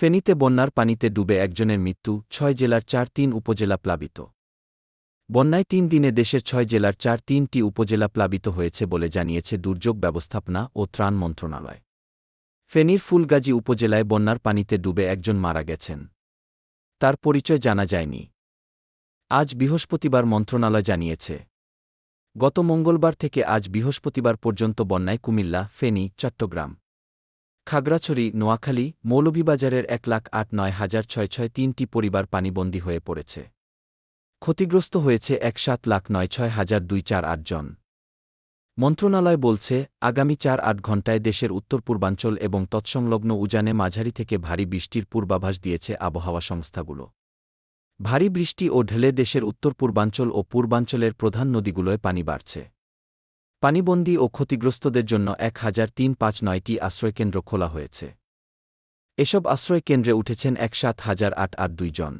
ফেনীতে বন্যার পানিতে ডুবে একজনের মৃত্যু ছয় জেলার চার তিন উপজেলা প্লাবিত। বন্যায় তিন দিনে দেশের ছয় জেলার চার তিনটি উপজেলা প্লাবিত হয়েছে বলে জানিয়েছে দুর্যোগ ব্যবস্থাপনা ও ত্রাণ মন্ত্রণালয়। ফেনীর ফুলগাজী উপজেলায় বন্যার পানিতে ডুবে একজন মারা গেছেন। তার পরিচয় জানা যায়নি। আজ বৃহস্পতিবার মন্ত্রণালয় জানিয়েছে। গত মঙ্গলবার থেকে আজ বৃহস্পতিবার পর্যন্ত বন্যায় কুমিল্লা, ফেনী, চট্টগ্রাম। খাগড়াছড়ি, নোয়াখালী, মৌলভীবাজারের এক লাখ আট নয় হাজার ছয় ছয় তিনটি পরিবার পানিবন্দী হয়ে পড়েছে। ক্ষতিগ্রস্ত হয়েছে এক সাত লাখ নয় ছয় হাজার দুই চার আট জন। মন্ত্রণালয় বলছে, আগামী চার আট ঘণ্টায় দেশের উত্তর পূর্বাঞ্চল এবং তৎসংলগ্ন উজানে মাঝারি থেকে ভারী বৃষ্টির পূর্বাভাস দিয়েছে আবহাওয়া সংস্থাগুলো। ভারী বৃষ্টি ও ঢেলে দেশের উত্তর পূর্বাঞ্চল ও পূর্বাঞ্চলের প্রধান নদীগুলোয় পানি বাড়ছে। পানিবন্দী ও ক্ষতিগ্রস্তদের জন্য এক হাজার তিন পাঁচ নয়টি আশ্রয়কেন্দ্র খোলা হয়েছে। এসব আশ্রয়কেন্দ্রে উঠেছেন এক সাত হাজার আট আট দুই জন।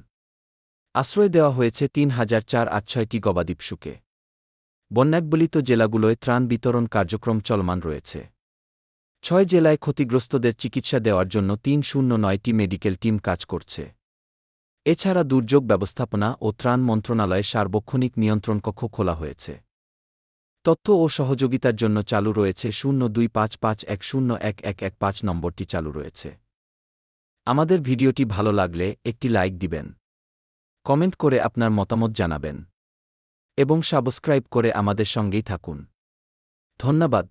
আশ্রয় দেওয়া হয়েছে তিন হাজার চার আট ছয়টি গবাদিপশুকে বন্যাকবলিত জেলাগুলোয় ত্রাণ বিতরণ কার্যক্রম চলমান রয়েছে। ছয় জেলায় ক্ষতিগ্রস্তদের চিকিৎসা দেওয়ার জন্য তিন শূন্য নয়টি মেডিকেল টিম কাজ করছে। এছাড়া দুর্যোগ ব্যবস্থাপনা ও ত্রাণ মন্ত্রণালয়ে সার্বক্ষণিক নিয়ন্ত্রণ কক্ষ খোলা হয়েছে। তথ্য ও সহযোগিতার জন্য চালু রয়েছে শূন্য দুই পাঁচ পাঁচ এক শূন্য এক এক এক পাঁচ নম্বরটি চালু রয়েছে। আমাদের ভিডিওটি ভালো লাগলে একটি লাইক দিবেন। কমেন্ট করে আপনার মতামত জানাবেন। এবং সাবস্ক্রাইব করে আমাদের সঙ্গেই থাকুন। ধন্যবাদ।